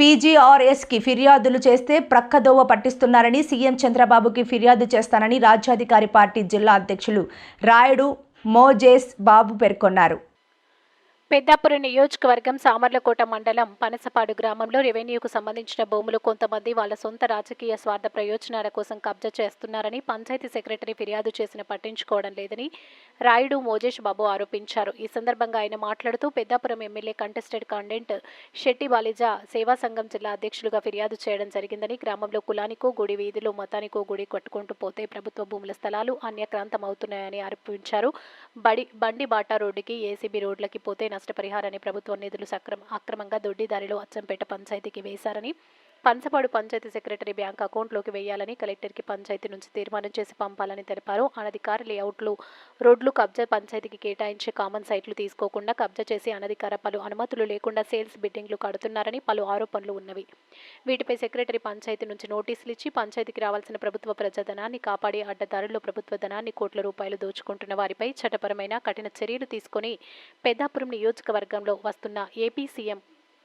పీజీఆర్ఎస్కి ఫిర్యాదులు చేస్తే ప్రక్కదోవ పట్టిస్తున్నారని సీఎం చంద్రబాబుకి ఫిర్యాదు చేస్తానని రాజ్యాధికారి పార్టీ జిల్లా అధ్యక్షులు రాయుడు మోజేస్ బాబు పేర్కొన్నారు. పెద్దాపురం నియోజకవర్గం సామర్లకోట మండలం పనసపాడు గ్రామంలో రెవెన్యూకు సంబంధించిన భూములు కొంతమంది వాళ్ళ సొంత రాజకీయ స్వార్థ ప్రయోజనాల కోసం కబ్జా చేస్తున్నారని పంచాయతీ సెక్రటరీ ఫిర్యాదు చేసిన పట్టించుకోవడం లేదని రాయుడు మోజేష్ బాబు ఆరోపించారు. ఈ సందర్భంగా ఆయన మాట్లాడుతూ Peddapuram MLA contested candidate Setti Balija సేవా సంఘం జిల్లా అధ్యక్షులుగా ఫిర్యాదు చేయడం జరిగిందని గ్రామంలో కులానికో గుడి వీధిలో మతానికో గుడి కట్టుకుంటూ పోతే ప్రభుత్వ భూముల స్థలాలు అన్యక్రాంతం అవుతున్నాయని ఆరోపించారు. బడి బండి బాటా రోడ్డుకి ఏసీబీ రోడ్లకి పోతే నష్టపరిహారాన్ని ప్రభుత్వం నిధులు సక్రమ అక్రమంగా దొడ్డిదారిలో అచ్చంపేట పంచాయతీకి వేశారని పంచపాడు పంచాయతీ సెక్రటరీ బ్యాంక్ అకౌంట్లోకి వేయాలని కలెక్టర్కి పంచాయతీ నుంచి తీర్మానం చేసి పంపాలని తెలిపారు. అనధికార లేఅవుట్లు రోడ్లు కబ్జా పంచాయతీకి కేటాయించే కామన్ సైట్లు తీసుకోకుండా కబ్జా చేసి అనధికార పలు అనుమతులు లేకుండా సేల్స్ బిడ్డింగ్లు కడుతున్నారని పలు ఆరోపణలు ఉన్నవి. వీటిపై సెక్రటరీ పంచాయతీ నుంచి నోటీసులు ఇచ్చి పంచాయతీకి రావాల్సిన ప్రభుత్వ ప్రజాధనాన్ని కాపాడి అడ్డదారుల్లో ప్రభుత్వ ధనాన్ని కోట్ల రూపాయలు దోచుకుంటున్న వారిపై చట్టపరమైన కఠిన చర్యలు తీసుకొని పెద్దాపురం నియోజకవర్గంలో వస్తున్న ఏపీ సీఎం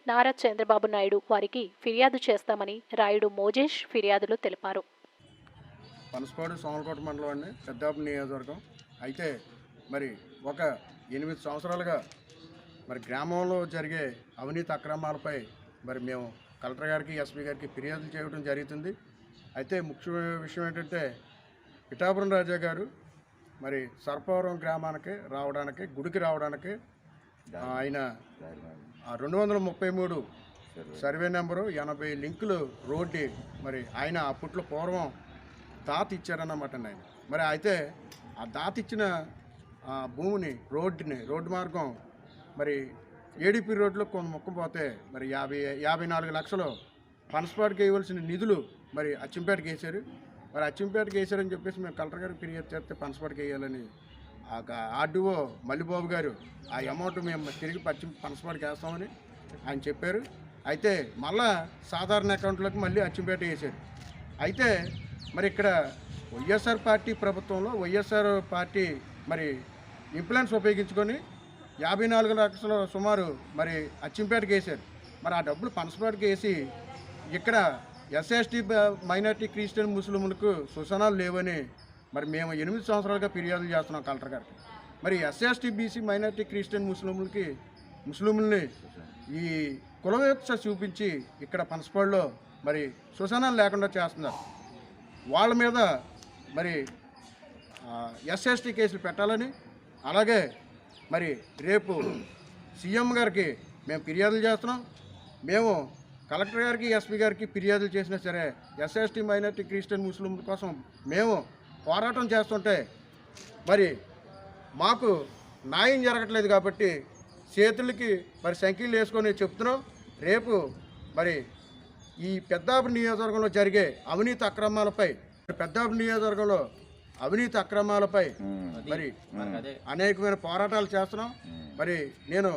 నారా చంద్రబాబు నాయుడు వారికి ఫిర్యాదు చేస్తామని రాయుడు మోజేష్ ఫిర్యాదులో తెలిపారు. పనసపాడు సోమలకోట మండలం అండి పెద్దాపు నియోజకవర్గం. అయితే మరి ఒక ఎనిమిది సంవత్సరాలుగా మరి గ్రామంలో జరిగే అవినీతి అక్రమాలపై మరి మేము కలెక్టర్ గారికి ఎస్పీ గారికి ఫిర్యాదులు చేయడం జరుగుతుంది. అయితే ముఖ్య విషయం ఏంటంటే పిఠాపురం రాజా గారు మరి సర్పవరం గ్రామానికి రావడానికి గుడికి రావడానికి ఆయన రెండు వందల ముప్పై మూడు సర్వే. నెంబరు ఎనభై లింకులు రోడ్డు మరి ఆయన అప్పట్లో పూర్వం దాత ఇచ్చారన్నమాట ఆయన. మరి అయితే ఆ దాత ఇచ్చిన ఆ భూమిని రోడ్డుని రోడ్డు మార్గం మరి ఏడీపీ రోడ్లో కొంత మొక్క పోతే మరి యాభై యాభై నాలుగు లక్షలు పనసపాటికి వేయవలసిన నిధులు మరి అచ్చింపేటకి వేశారు. మరి అచ్చింపేటకి వేశారని చెప్పేసి మేము కలెక్టర్ గారికి ఫిర్యాదు చేస్తే పనసపాటికి వేయాలని ఆర్డీఓ మల్లిబాబు గారు ఆ అమౌంట్ మేము తిరిగి పచ్చి పనసపాటికి వేస్తామని ఆయన చెప్పారు. అయితే మళ్ళా సాధారణ అకౌంట్లోకి మళ్ళీ అచ్చంపేట వేశారు. అయితే మరి ఇక్కడ వైఎస్ఆర్ పార్టీ ప్రభుత్వంలో వైఎస్ఆర్ పార్టీ మరి ఇంప్లాన్స్ ఉపయోగించుకొని యాభై నాలుగు లక్షల సుమారు మరి అచ్చింపేటకి వేశారు. మరి ఆ డబ్బులు పనసపేటకి వేసి ఇక్కడ ఎస్ఎస్టీ మైనార్టీ క్రిస్టియన్ ముస్లింలకు సుసనాలు లేవని మరి మేము ఎనిమిది సంవత్సరాలుగా ఫిర్యాదులు చేస్తున్నాం కలెక్టర్ గారికి. మరి ఎస్ఎస్టీ బీసీ మైనార్టీ క్రిస్టియన్ ముస్లింలకి ముస్లింలని ఈ కులవివక్ష చూపించి ఇక్కడ పనసపాడులో మరి సుసనాలు లేకుండా చేస్తున్నారు. వాళ్ళ మీద మరి ఎస్ఎస్టీ కేసులు పెట్టాలని అలాగే మరి రేపు సీఎం గారికి మేము ఫిర్యాదులు చేస్తున్నాం. మేము కలెక్టర్ గారికి ఎస్పీ గారికి ఫిర్యాదులు చేసినా సరే ఎస్ఎస్టీ మైనార్టీ క్రిస్టియన్ ముస్లింల కోసం మేము పోరాటం చేస్తుంటే మరి మాకు న్యాయం జరగట్లేదు కాబట్టి చేతులకి మరి సంఖ్యలు వేసుకొని చెప్తున్నాం. రేపు మరి ఈ పెద్దాపు నియోజకవర్గంలో జరిగే అవినీతి అక్రమాలపై పెద్దాపు నియోజకవర్గంలో అవినీతి అక్రమాలపై మరి అనేకమైన పోరాటాలు చేస్తున్నాం. మరి నేను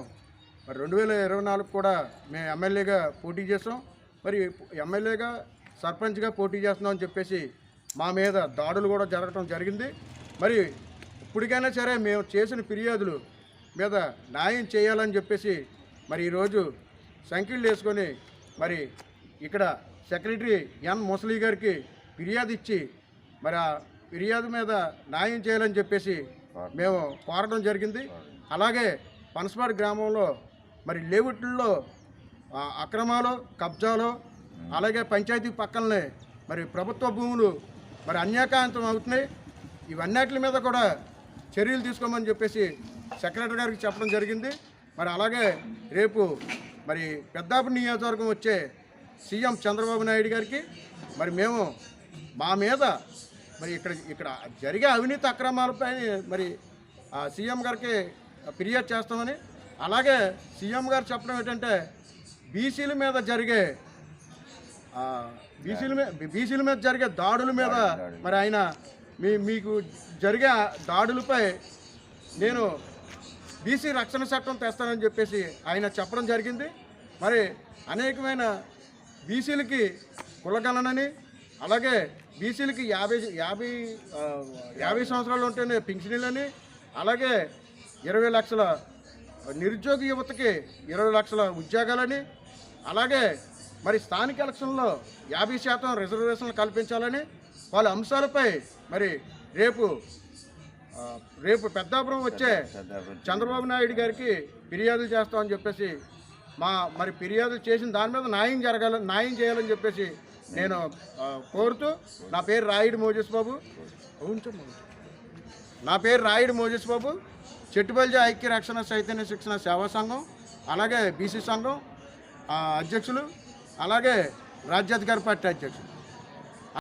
మరి రెండు వేల ఇరవై నాలుగు కూడా మేము ఎమ్మెల్యేగా పోటీ చేసాం మరి ఎమ్మెల్యేగా సర్పంచ్గా పోటీ చేస్తున్నాం అని చెప్పేసి మా మీద దాడులు కూడా జరగటం జరిగింది. మరి ఇప్పటికైనా సరే మేము చేసిన ఫిర్యాదులు మీద న్యాయం చేయాలని చెప్పేసి మరి ఈరోజు సంఖ్యలు వేసుకొని మరి ఇక్కడ సెక్రటరీ ఎన్ ముసలి గారికి ఫిర్యాదు ఇచ్చి మరి ఆ ఫిర్యాదు మీద న్యాయం చేయాలని చెప్పేసి మేము కోరడం జరిగింది. అలాగే పనసపాడు గ్రామంలో మరి లేవుట్లలో అక్రమాలు కబ్జాలు అలాగే పంచాయతీ పక్కనే మరి ప్రభుత్వ భూములు మరి అన్యాకాంతం అవుతున్నాయి. ఇవన్నిటి మీద కూడా చర్యలు తీసుకోమని చెప్పేసి సెక్రటరీ గారికి చెప్పడం జరిగింది. మరి అలాగే రేపు మరి పెద్దాపు నియోజకవర్గం వచ్చే సీఎం చంద్రబాబు నాయుడు గారికి మరి మేము మా మీద మరి ఇక్కడ ఇక్కడ జరిగే అవినీతి అక్రమాలపై మరి ఆ సీఎం గారికి ఫిర్యాదు చేస్తామని అలాగే సీఎం గారు చెప్పడం ఏంటంటే బీసీల మీద జరిగే బీసీల మీద బీసీల మీద జరిగే దాడుల మీద మరి ఆయన మీ మీకు జరిగే దాడులపై నేను బీసీ రక్షణ చట్టం తెస్తానని చెప్పేసి ఆయన చెప్పడం జరిగింది. మరి అనేకమైన బీసీలకి కులగణనని అలాగే బీసీలకి యాభై యాభై యాభై సంవత్సరాలు ఉంటేనే పింఛనీలని అలాగే ఇరవై లక్షల నిరుద్యోగ యువతకి ఇరవై లక్షల ఉద్యోగాలని అలాగే మరి స్థానిక ఎలక్షన్లో యాభై శాతం రిజర్వేషన్లు కల్పించాలని వాళ్ళ అంశాలపై మరి రేపు రేపు పెద్దాపురం వచ్చే చంద్రబాబు నాయుడు గారికి ఫిర్యాదులు చేస్తామని చెప్పేసి మా మరి ఫిర్యాదులు చేసిన దాని మీద న్యాయం జరగాల న్యాయం చేయాలని చెప్పేసి నేను కోరుతూ నా పేరు రాయుడు మోజస్ బాబు. నా పేరు రాయుడు మోజస్ బాబు. చెట్టుపల్లి ఐక్య రక్షణ చైతన్య శిక్షణ సేవా సంఘం అలాగే బీసీ సంఘం అధ్యక్షులు అలాగే రాజ్యాధికారి పార్టీ అధ్యక్షుడు.